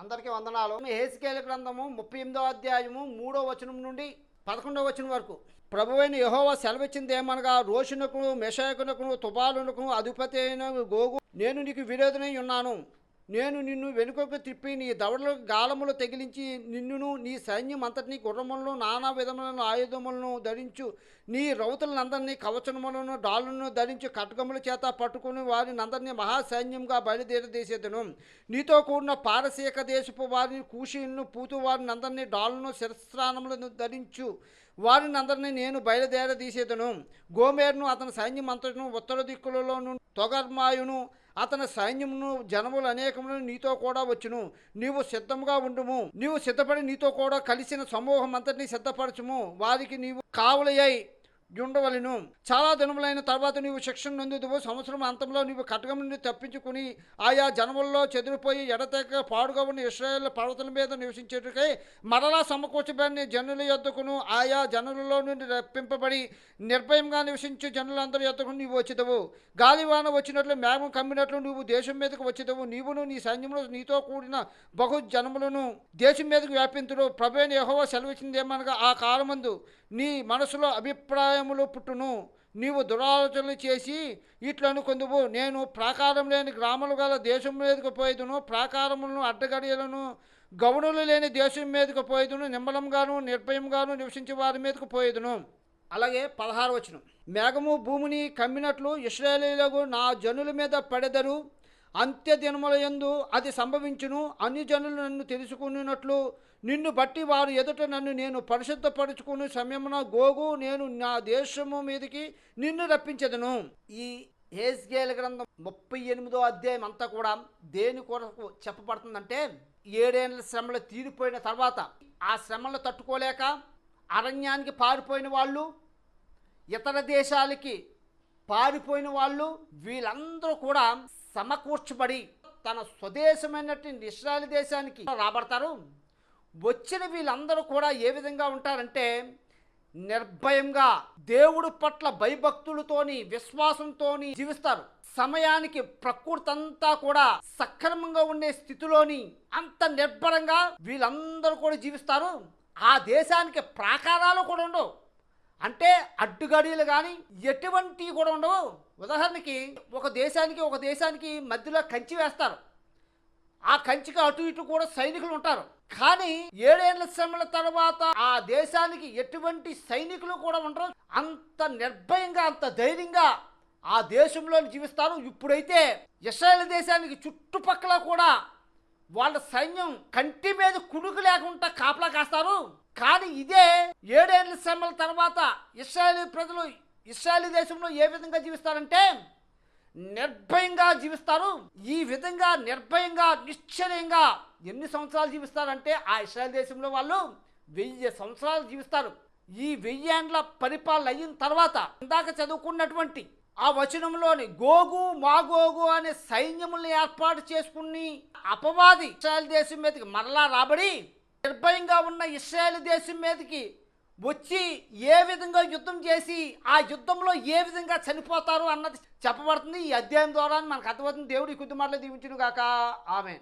అందరికీ వందనాలు. హేసికేల గ్రంథము ముప్పై ఎనిమిదో అధ్యాయము మూడో వచనం నుండి పదకొండవ వచనం వరకు. ప్రభువైన యహోవ సెలవిచ్చింది ఏమనగా రోషునకును మెషాయకునకు తుపాలునకును అధిపతి అయిన గోగు నేను నీకు విరోధనై ఉన్నాను. నేను నిన్ను వెనుకకు తిప్పి నీ దవడలు గాలములు తగిలించి నిన్నును నీ సైన్యం అంతటినీ గుర్రములను నానా విధములను ఆయుధములను ధరించు. నీ రౌతులందరినీ కవచములను డాలును ధరించి. కటకముల చేత పట్టుకుని వారిని అందరినీ మహాసైన్యంగా బయలుదేరదీసేదను. నీతో కూడిన పారసీక దేశపు వారిని కూషీలను పూతు వారిని అందరినీ డాలును శిరస్త్రానములను ధరించు. వారిని అందరినీ నేను బయలుదేరదీసేదను. గోమేరును అతని సైన్యం అంతటిను ఉత్తర దిక్కులలోను తొగర్మాయును అతని సైన్యమును జనములు అనేకమును నీతో కూడా వచ్చును. నీవు సిద్ధంగా ఉండుము. నీవు సిద్ధపడి నీతో కూడా కలిసిన సమూహం అంతటిని సిద్ధపరచుము. వారికి నీవు కావులయ్యాయి. ఉండవలను చాలా దినములైన తర్వాత నీవు శిక్షణ నొందుదువు. సంవత్సరం అంతంలో నీవు కటకం నుండి తప్పించుకుని ఆయా జనముల్లో చెదిరిపోయి ఎడతెగ పాడుగా ఉన్న ఇస్రాయేల్ పర్వతల మీద నివసించేటకై మరలా సమకూర్చబడిన జనుల యొద్దకును ఆయా జనులలో నుండి రప్పింపబడి నిర్భయంగా నివసించే జనులందరి యొద్దకు నీవు వచ్చిదవు. గాలివాన వచ్చినట్లు మేఘం కమ్మినట్లు నువ్వు దేశం మీదకు వచ్చిదవు. నీవును నీ సైన్యములు నీతో కూడిన బహు జనములను దేశం మీదకు వ్యాపింతుడు ప్రభేని యహోవ సెలవిచ్చింది ఏమనగా ఆ కాలమందు నీ మనసులో అభిప్రాయం అభిప్రాయములు పుట్టును. నీవు దురాలోచనలు చేసి ఇట్లను కొందువు నేను ప్రాకారం లేని గ్రామాలు గల దేశం మీదకు పోయేదును. ప్రాకారములను అడ్డగడియలను గౌనులు లేని దేశం మీదకు పోయేదును. నిమ్మలంగాను నిర్భయంగాను నివసించే వారి మీదకు పోయేదును. అలాగే పదహారు వచనం. మేఘము భూమిని కమ్మినట్లు ఇస్రాయేలీలకు నా జనుల మీద పడెదరు. అంత్య దినముల యందు అది సంభవించును. అన్ని జనులు నన్ను తెలుసుకున్నట్లు నిన్ను బట్టి వారు ఎదుట నన్ను నేను పరిశుద్ధపరుచుకుని సమయమున గోగు నేను నా దేశము మీదకి నిన్ను రప్పించదను. ఈ హేస్గేల గ్రంథం ముప్పై ఎనిమిదో అధ్యాయం అంతా కూడా దేని కొరకు చెప్పబడుతుందంటే ఏడేళ్ళ శ్రమలు తీరిపోయిన తర్వాత ఆ శ్రమలు తట్టుకోలేక అరణ్యానికి పారిపోయిన వాళ్ళు ఇతర దేశాలకి పారిపోయిన వాళ్ళు వీళ్ళందరూ కూడా సమకూర్చబడి తన స్వదేశమైనటువంటి ఇస్రాయల్ దేశానికి రాబడతారు. వచ్చిన వీళ్ళందరూ కూడా ఏ విధంగా ఉంటారంటే నిర్భయంగా దేవుడు పట్ల భయభక్తులతోని విశ్వాసంతోని జీవిస్తారు. సమయానికి ప్రకృతి అంతా కూడా సక్రమంగా ఉండే స్థితిలోని అంత నిర్భరంగా వీళ్ళందరూ కూడా జీవిస్తారు. ఆ దేశానికి ప్రాకారాలు కూడా ఉండవు. అంటే అడ్డుగడియలు కానీ ఎటువంటివి కూడా ఉండవు. ఉదాహరణకి ఒక దేశానికి ఒక దేశానికి మధ్యలో కంచి వేస్తారు. ఆ కంచికి అటు ఇటు కూడా సైనికులు ఉంటారు. కానీ ఏడేళ్ళ శ్రమల తర్వాత ఆ దేశానికి ఎటువంటి సైనికులు కూడా ఉండరు. అంత నిర్భయంగా అంత ధైర్యంగా ఆ దేశంలో జీవిస్తారు. ఇప్పుడైతే ఇస్రాయల్ దేశానికి చుట్టుపక్కల కూడా వాళ్ళ సైన్యం కంటి మీద కుడుకు లేకుండా కాపలా కాస్తారు. కానీ ఇదే ఏడేళ్ళ శ్రమల తర్వాత ఇస్రాయేల్ ప్రజలు ఇస్రాయేల్ దేశంలో ఏ విధంగా జీవిస్తారంటే నిర్భయంగా జీవిస్తారు. ఈ విధంగా నిర్భయంగా నిశ్చయంగా ఎన్ని సంవత్సరాలు జీవిస్తారంటే ఆ ఇస్రాయల్ దేశంలో వాళ్ళు వెయ్యి సంవత్సరాలు జీవిస్తారు. ఈ వెయ్యేండ్ల పరిపాలన అయిన తర్వాత ఇందాక చదువుకున్నటువంటి ఆ వచనంలోని గోగు మాగోగు అనే సైన్యముల్ని ఏర్పాటు చేసుకుని అపవాది ఇస్రాయల్ దేశం మీదకి మరలా రాబడి నిర్భయంగా ఉన్న ఇస్రాయల్ దేశం మీదకి వచ్చి ఏ విధంగా యుద్ధం చేసి ఆ యుద్ధంలో ఏ విధంగా చనిపోతారు అన్నది చెప్పబడుతుంది. ఈ అధ్యాయం ద్వారా మనకు అర్థమవుతుంది. దేవుడి కుటుంబాల్లో దీవించును గాక ఆమె